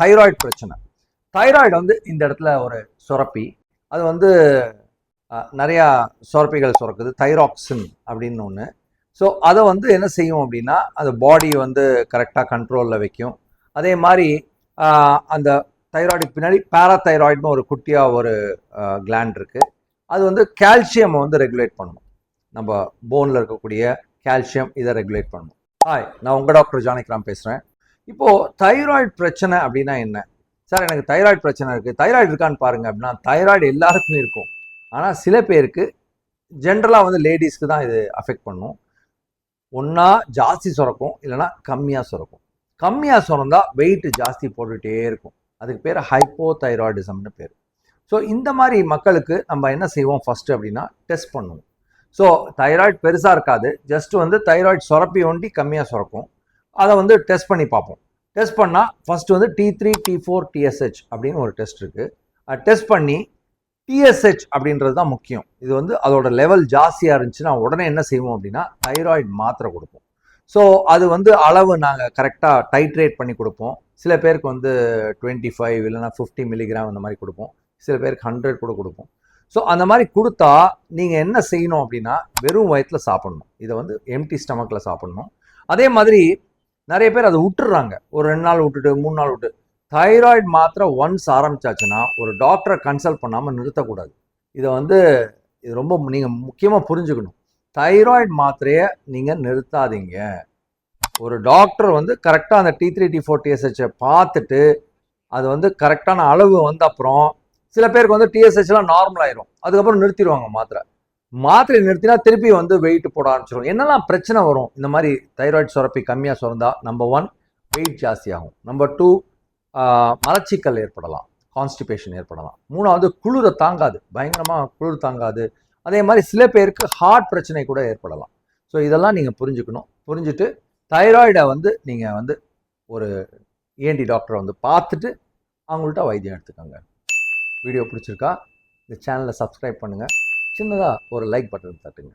Thyroid பிரச்சனை. Thyroid வந்து இந்த இடத்துல ஒரு சுரப்பி. அது வந்து நிறையா சுரப்பிகள் சுரக்குது. தைராக்சின் அப்படின்னு ஒன்று ஸோ அதை வந்து என்ன செய்யும் அப்படின்னா அது பாடி வந்து கரெக்டாக கண்ட்ரோலில் வைக்கும். அதே மாதிரி அந்த தைராய்டுக்கு பின்னாடி பேராதைராய்டுன்னு ஒரு குட்டியாக ஒரு கிளாண்ட் இருக்குது அது வந்து கால்சியம் வந்து ரெகுலேட் பண்ணணும் நம்ம போனில் இருக்கக்கூடிய கால்சியம் இதை ரெகுலேட் பண்ணணும் ஹாய் நான் உங்கள் டாக்டர் ஜானகிராம் பேசுகிறேன் இப்போது தைராய்டு பிரச்சனை அப்படின்னா என்ன? சார் எனக்கு தைராய்டு பிரச்சனை இருக்குது தைராய்டு இருக்கான்னு பாருங்க அப்படின்னா தைராய்டு எல்லாருக்குமே இருக்கும். ஆனால் சில பேருக்கு ஜென்ரலாக வந்து லேடிஸ்க்கு தான் இது அஃபெக்ட் பண்ணும். ஒன்றா ஜாஸ்தி சுரக்கும் இல்லைன்னா கம்மியாக சுரக்கும். கம்மியாக சுரந்தா வெயிட் ஜாஸ்தி போட்டுகிட்டே இருக்கும். அதுக்கு பேர் ஹைப்போ தைராய்டிசம்னு பேர். ஸோ இந்த மாதிரி மக்களுக்கு நம்ம என்ன செய்வோம் ஃபஸ்ட்டு அப்படின்னா டெஸ்ட் பண்ணுவோம். ஸோ தைராய்டு பெருசாக இருக்காது. ஜஸ்ட் வந்து தைராய்டு சுரப்பி ஒண்டி கம்மியாக சுரக்கும். அதை வந்து டெஸ்ட் பண்ணி பார்ப்போம். டெஸ்ட் பண்ணால் ஃபஸ்ட்டு வந்து T three T four TSH அப்படின்னு ஒரு டெஸ்ட் இருக்குது டெஸ்ட் பண்ணி டிஎஸ்ஹெச் அப்படின்றது தான் முக்கியம். இது வந்து அதோட லெவல் ஜாஸ்தியாக இருந்துச்சுன்னா உடனே என்ன செய்வோம் அப்படின்னா தைராய்டு மாத்திரை கொடுப்போம். ஸோ அது வந்து அளவு நாங்கள் கரெக்டாக டைட்ரேட் பண்ணி கொடுப்போம். சில பேருக்கு வந்து டுவெண்ட்டி ஃபைவ் இல்லைன்னா ஃபிஃப்டி மில்லிகிராம் அந்த மாதிரி கொடுப்போம். சில பேருக்கு ஹண்ட்ரட் கூட கொடுப்போம். ஸோ அந்த மாதிரி கொடுத்தா நீங்கள் என்ன செய்யணும் அப்படின்னா வெறும் வயிற்றில் சாப்பிடணும். இதை வந்து எம்டி ஸ்டமக்கில் சாப்பிடணும். அதே மாதிரி நிறைய பேர் அதை விட்டுறாங்க ஒரு ரெண்டு நாள் விட்டுட்டு மூணு நாள் விட்டு. தைராய்டு மாத்திரை ஒன்ஸ் ஆரம்பிச்சாச்சுன்னா ஒரு டாக்டரை கன்சல்ட் பண்ணாமல் நிறுத்தக்கூடாது. இதை வந்து இது ரொம்ப நீங்கள் முக்கியமாக புரிஞ்சுக்கணும். தைராய்டு மாத்திரையை நீங்கள் நிறுத்தாதீங்க. ஒரு டாக்டர் வந்து கரெக்டாக அந்த டி த்ரீ டி ஃபோர் டிஎஸ்ஹெச்சை பார்த்துட்டு அது வந்து கரெக்டான அளவு வந்த அப்புறம் சில பேருக்கு வந்து டிஎஸ்ஹெச்லாம் நார்மல் ஆயிரும். அதுக்கப்புறம் நிறுத்திடுவாங்க மாத்திரை. மாத்திரை நிறுத்தினா திருப்பி வந்து வெயிட் போட ஆரம்பிச்சிடும் என்னெல்லாம் பிரச்சனை வரும்? இந்த மாதிரி தைராய்டு சுரப்பி கம்மியாக சுரந்தா நம்பர் ஒன் வெயிட் ஜாஸ்தியாகும். நம்பர் டூ மலச்சிக்கல் ஏற்படலாம். கான்ஸ்டிபேஷன் ஏற்படலாம். மூணாவது குளிரை தாங்காது. பயங்கரமாக குளிர் தாங்காது. அதே மாதிரி சில பேருக்கு ஹார்ட் பிரச்சனை கூட ஏற்படலாம். ஸோ இதெல்லாம் நீங்கள் புரிஞ்சுக்கணும். புரிஞ்சுட்டு தைராய்டை வந்து நீங்கள் வந்து ஒரு ஏன்டி டாக்டரை வந்து பார்த்துட்டு அவங்கள்ட்ட வைத்தியம் எடுத்துக்கோங்க. வீடியோ பிடிச்சிருக்கா? இந்த சேனலை சப்ஸ்கிரைப் பண்ணுங்கள் சின்னதாக ஒரு லைக் பட்டன் தட்டுங்க.